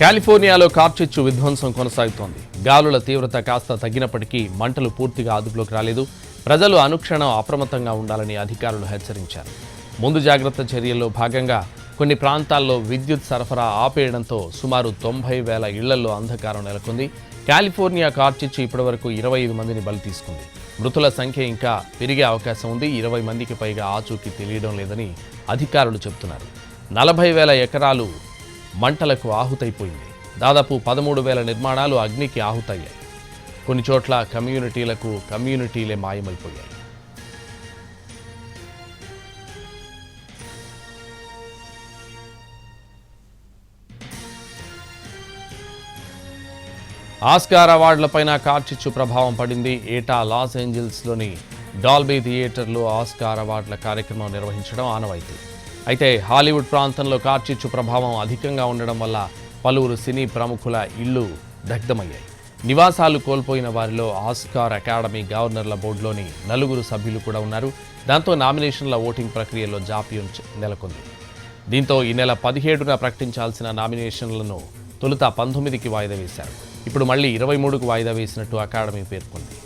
కాలిఫోర్నియాలో కార్చిచ్చు విధ్వంసం కొనసాగుతోంది. గాలుల తీవ్రత కాస్త తగ్గినప్పటికీ మంటలు పూర్తిగా అదుపులోకి రాలేదు. ప్రజలు అనుక్షణం అప్రమత్తంగా ఉండాలని అధికారులు హెచ్చరించారు. ముందు జాగ్రత్త చర్యల్లో భాగంగా కొన్ని ప్రాంతాల్లో విద్యుత్ సరఫరా ఆపేయడంతో సుమారు తొంభై వేల ఇళ్ళలో అంధకారం నెలకొంది. కాలిఫోర్నియా కార్చిచ్చు ఇప్పటివరకు ఇరవై ఐదు మందిని బలి తీసుకుంది. మృతుల సంఖ్య ఇంకా పెరిగే అవకాశం ఉంది. ఇరవై మందికి పైగా ఆచూకీ తెలియడం లేదని అధికారులు చెబుతున్నారు. నలభై వేల ఎకరాలు మంటలకు ఆహుతైపోయింది. దాదాపు పదమూడు వేల నిర్మాణాలు అగ్నికి ఆహుతయ్యాయి. కొన్ని చోట్ల కమ్యూనిటీలకు కమ్యూనిటీలే మాయమైపోయాయి. ఆస్కార్ అవార్డులపైన కార్చిచ్చు ప్రభావం పడింది. ఏటా లాస్ ఏంజల్స్లోని డాల్బీ థియేటర్లో ఆస్కార్ అవార్డుల కార్యక్రమం నిర్వహించడం ఆనవాయితీ. అయితే హాలీవుడ్ ప్రాంతంలో కార్చిచ్చు ప్రభావం అధికంగా ఉండడం వల్ల పలువురు సినీ ప్రముఖుల ఇళ్ళు దగ్ధమయ్యాయి. నివాసాలు కోల్పోయిన వారిలో ఆస్కార్ అకాడమీ గవర్నర్ల బోర్డులోని నలుగురు సభ్యులు కూడా ఉన్నారు. దాంతో నామినేషన్ల ఓటింగ్ ప్రక్రియలో జాప్యం నెలకొంది. దీంతో ఈ నెల పదిహేడున ప్రకటించాల్సిన నామినేషన్లను తొలుత పంతొమ్మిదికి వాయిదా వేశారు. ఇప్పుడు మళ్ళీ ఇరవై మూడుకు వాయిదా వేసినట్టు అకాడమీ పేర్కొంది.